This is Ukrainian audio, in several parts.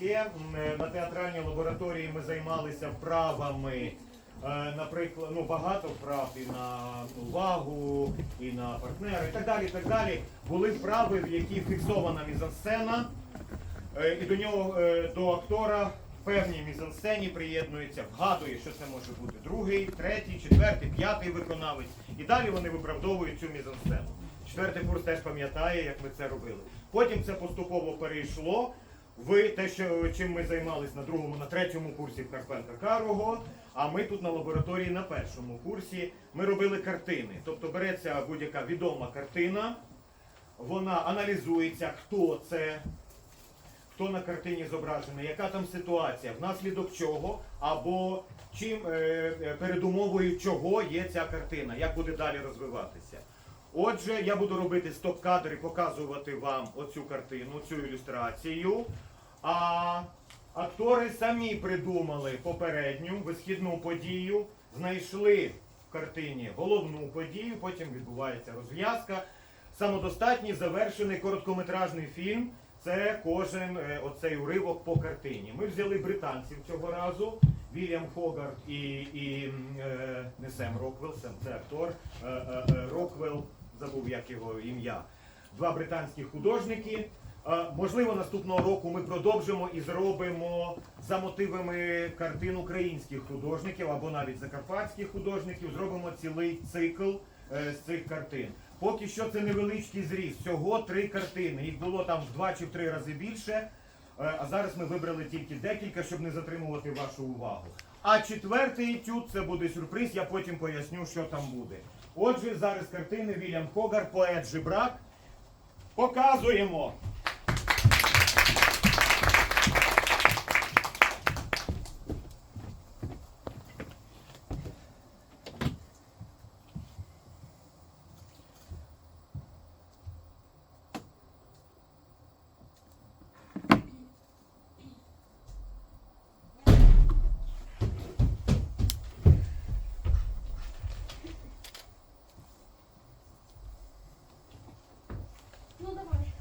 таке. Е, На театральній лабораторії ми займалися вправами. е, Наприклад, ну багато вправ і на увагу, і на партнера, і так далі. І так далі. Були вправи, в яких фіксована мізансцена, е, і до нього до актора в певній мізансцені приєднується, вгадує, що це може бути другий, третій, четвертий, п'ятий виконавець. І далі вони виправдовують цю мізансцену. Четвертий курс теж пам'ятає, як ми це робили. Потім це поступово перейшло в те, що чим ми займалися на другому, на третьому курсі в Карпенка Карого. А ми тут на лабораторії на першому курсі ми робили картини. Тобто береться будь-яка відома картина, вона аналізується, хто це, хто на картині зображений, яка там ситуація, внаслідок чого, або чим е, е, передумовою чого є ця картина, як буде далі розвиватися. Отже, я буду робити стоп-кадр і показувати вам оцю картину, цю ілюстрацію. А актори самі придумали попередню висхідну подію, знайшли в картині головну подію, потім відбувається розв'язка. Самодостатній завершений короткометражний фільм. Це кожен е, оцей уривок по картині. Ми взяли британців цього разу. Вільям Хогарт і, і е, не Сем Роквелл, Сем це актор. Е, Роквелл, забув як його ім'я. Два британські художники. Можливо, наступного року ми продовжимо і зробимо за мотивами картин українських художників або навіть закарпатських художників. Зробимо цілий цикл е, з цих картин. Поки що це невеличкий зріз. Всього три картини. Їх було там в два чи в три рази більше. Е, А зараз ми вибрали тільки декілька, щоб не затримувати вашу увагу. А четвертий етюд це буде сюрприз, я потім поясню, що там буде. Отже, зараз картини Вільям Когар, поет Жебрак. Показуємо. Ну давай.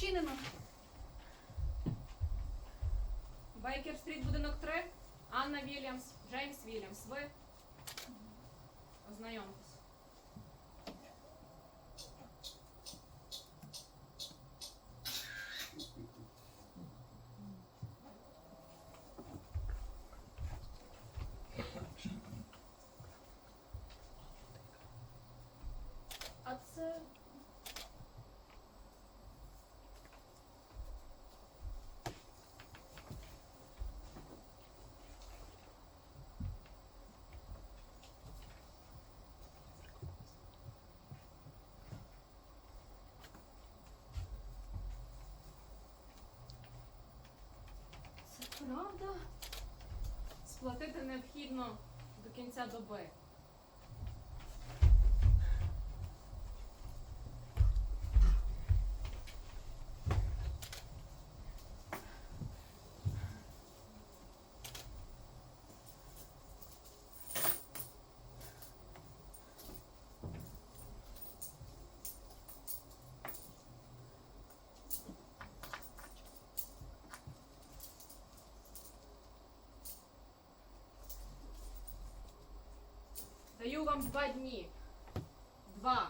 Відчинено. Бейкер стріт будинок 3. Анна Вільямс, Джеймс Вільямс. Ви ознайомтесь. А це. Це правда? Сплатити необхідно до кінця доби. Даю вам два дні. Два.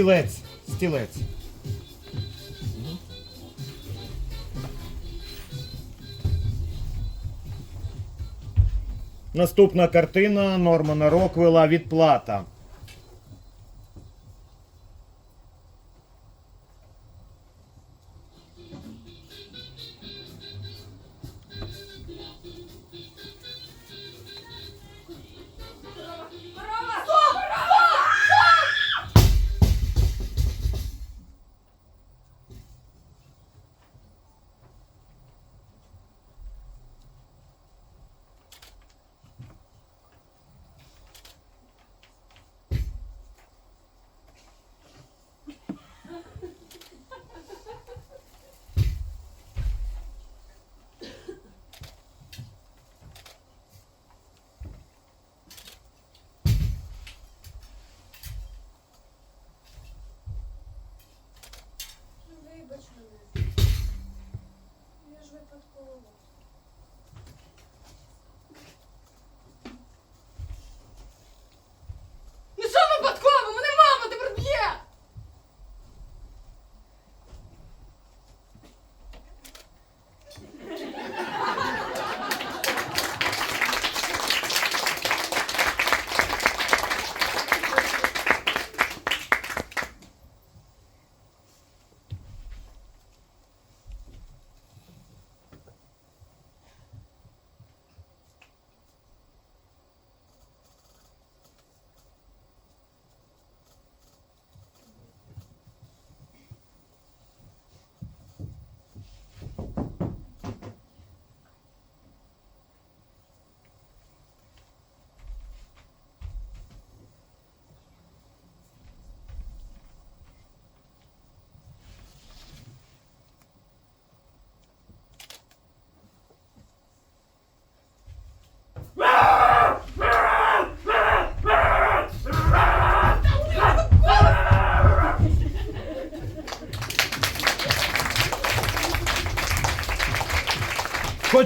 Стілець. Стілець. Наступна картина Нормана Роквела Відплата.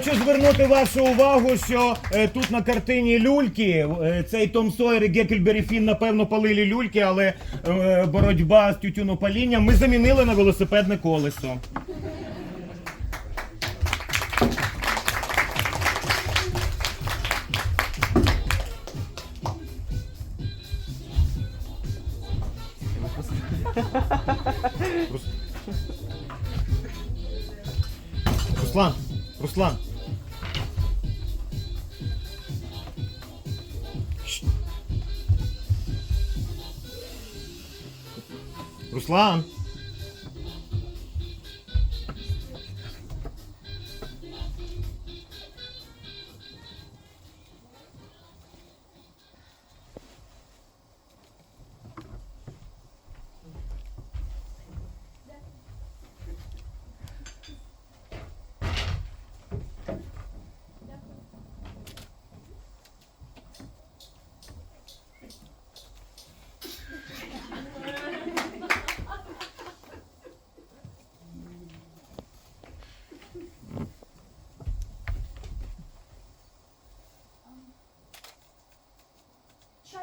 Хочу звернути вашу увагу, що е, тут на картині люльки е, цей Том Сойер і Геккельбері Фін, напевно, палили люльки, але е, боротьба з тютюнопалінням ми замінили на велосипедне колесо. Руслан, Руслан. Руслан.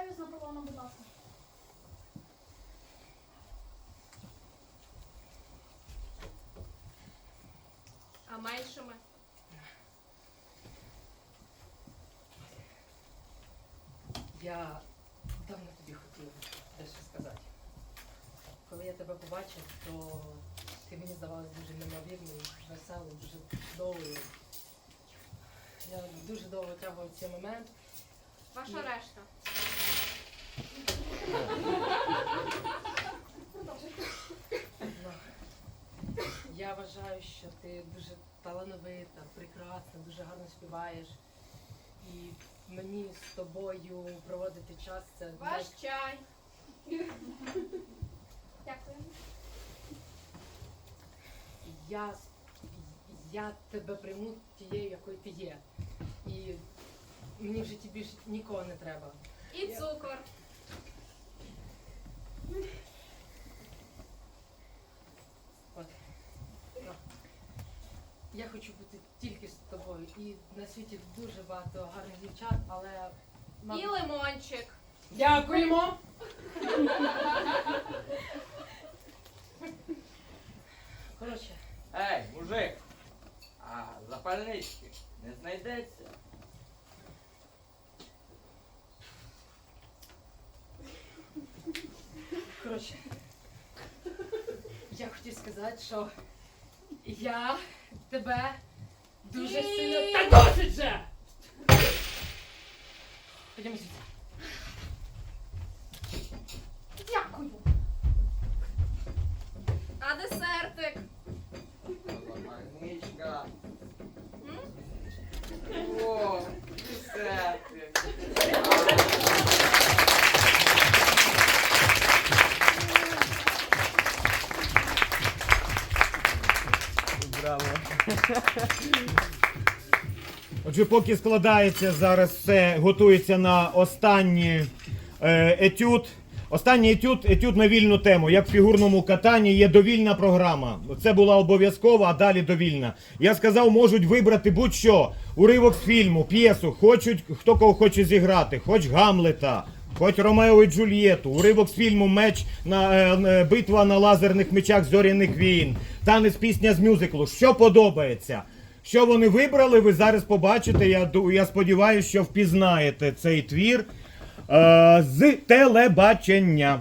Чаю з наполоном, будь ласка. А меншими? Я давно тобі хотів дещо сказати. Коли я тебе побачив, то ти мені здавалась дуже неймовірною, веселою, дуже чудовою. Я дуже довго тягав цей момент. Ваша решта. Я вважаю, що ти дуже талановита, прекрасна, дуже гарно співаєш. І мені з тобою проводити час це Ваш чай. Дякую. я, с- я тебе прийму тією, якою ти є. І мені в житті більше нікого не треба. І цукор. От. Я хочу бути тільки з тобою. І на світі дуже багато гарних дівчат, але І лимончик. Дякуємо. Коротше, Ей, мужик! А запальнички не знайдеться? коротше. Я хотів сказати, що я тебе дуже сильно. Та досить же! Ходімо звідси. Дякую. А десертик? Запальничка. М? О, десерти. Отже, поки складається зараз все, готується на останній е, етюд. Останній етюд, етюд на вільну тему. Як в фігурному катанні є довільна програма. Це була обов'язкова, а далі довільна. Я сказав, можуть вибрати будь-що. Уривок з фільму, п'єсу, хочуть, хто кого хоче зіграти, хоч Гамлета, хоч Ромео і Джульєту, уривок з фільму Меч на е, е, битва на лазерних мечах зоряних війн, танець пісня з мюзиклу. Що подобається? Що вони вибрали, ви зараз побачите. Я, я сподіваюся, що впізнаєте цей твір е, з телебачення.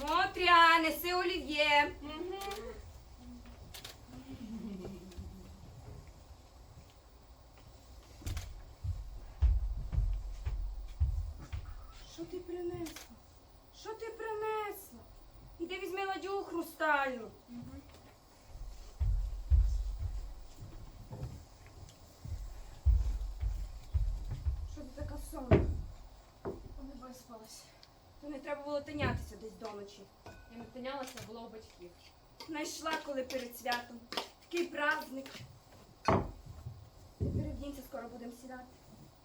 Мотря, неси олів'є. Що ти принесла? Що ти принесла? Іди візьми ладю хрустальну. Що ти така сонна? Не виспалась. То не треба було тинятися десь до ночі. Я не тинялася, було у батьків. Знайшла, коли перед святом. Такий праздник. Ти перевдінься, скоро будемо сідати.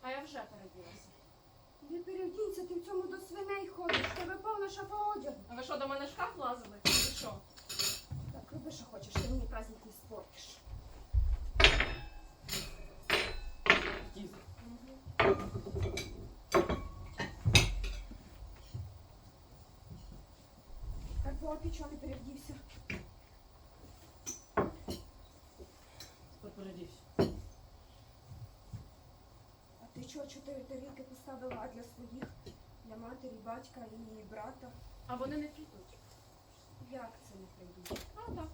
А я вже переділася. Не перевдінься, ти в цьому до свиней ходиш. Тебе повна шафа одягу. А ви що, до мене шкаф лазили? Чи що? Так, роби, що хочеш, ти мені праздник не спортиш. Так, бо ти чого не перевдівся? Попередівся. А ти чого чотири тарілки поставила а для своїх? Для матері, батька і брата? А вони не підуть. Як це не прийдуть? А так.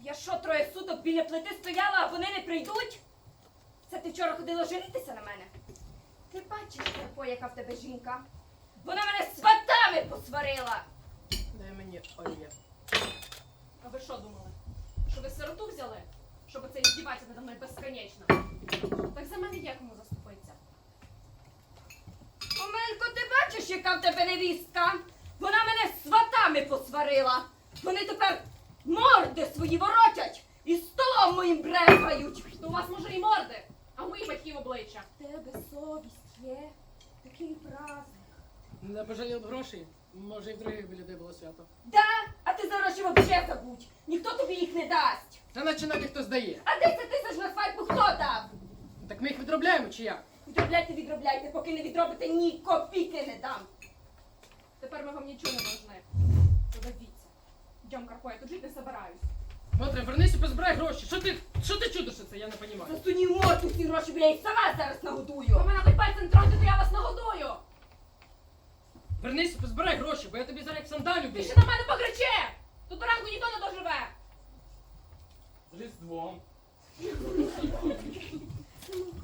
Я що, троє суток біля плити стояла, а вони не прийдуть? Це ти вчора ходила женитися на мене? Ти бачиш, Карпо, яка в тебе жінка? Вона мене сватами посварила! Дай мені олія. А ви що думали? Що ви сироту взяли? Щоб оце здіватися надо мною безконечно. Так за мене є кому заступитися. Омелько, ти бачиш, яка в тебе невістка? Вона мене сватами посварила. Вони тепер морди свої воротять і столом моїм брехають. То у вас може і морди, а у моїх батьків обличчя. В тебе совість є, такий праздник. Не пожалів грошей. Може і в других біля де було свято. Да? А ти за гроші взагалі забудь. Ніхто тобі їх не дасть. Та наче навіть хто здає. А 10 тисяч на свадьбу хто дав? Так ми їх відробляємо чи як? Відробляйте, відробляйте, поки не відробите, ні копійки не дам. Тепер ми вам нічого не должны. Подивіться. Йдем, Карпо, я тут жити не собираюсь. Мотря, вернись і позбирай гроші. Що ти, що ти чудиш це? Я не розумію. Засунь в ці гроші, бо я їх сама зараз Ви нагодую. мене хоч пальцем троньте, то я вас нагодую. Вернись і позбирай гроші, бо я тобі зараз як сандалю Ти ще на мене покричи! Тут до ранку ніхто не доживе. З Різдвом.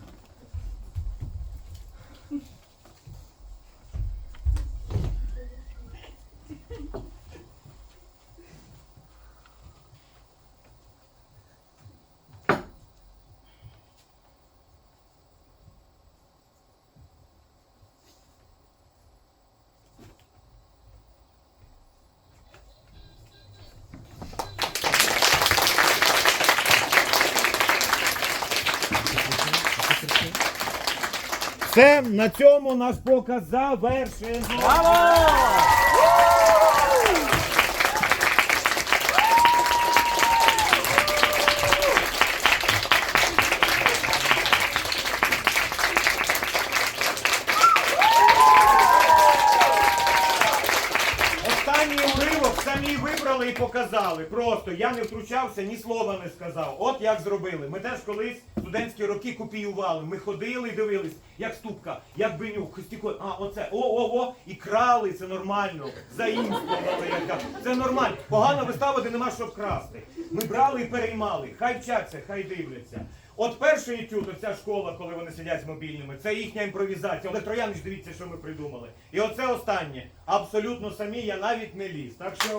Все, на цьому наш показ завершено. Останній уривок самі вибрали і показали. Просто я не втручався, ні слова не сказав. От як зробили. Ми теж колись студентські роки копіювали. Ми ходили і дивились, як ступка, як бенюк, костіко. А, оце, о-о-о, і крали, це нормально. Заімствували, яка. Це нормально. Погана вистава, де нема що вкрасти. Ми брали і переймали. Хай вчаться, хай дивляться. От перший етюд, оця школа, коли вони сидять з мобільними, це їхня імпровізація. Але Троянич, дивіться, що ми придумали. І оце останнє. Абсолютно самі, я навіть не ліз. Так що.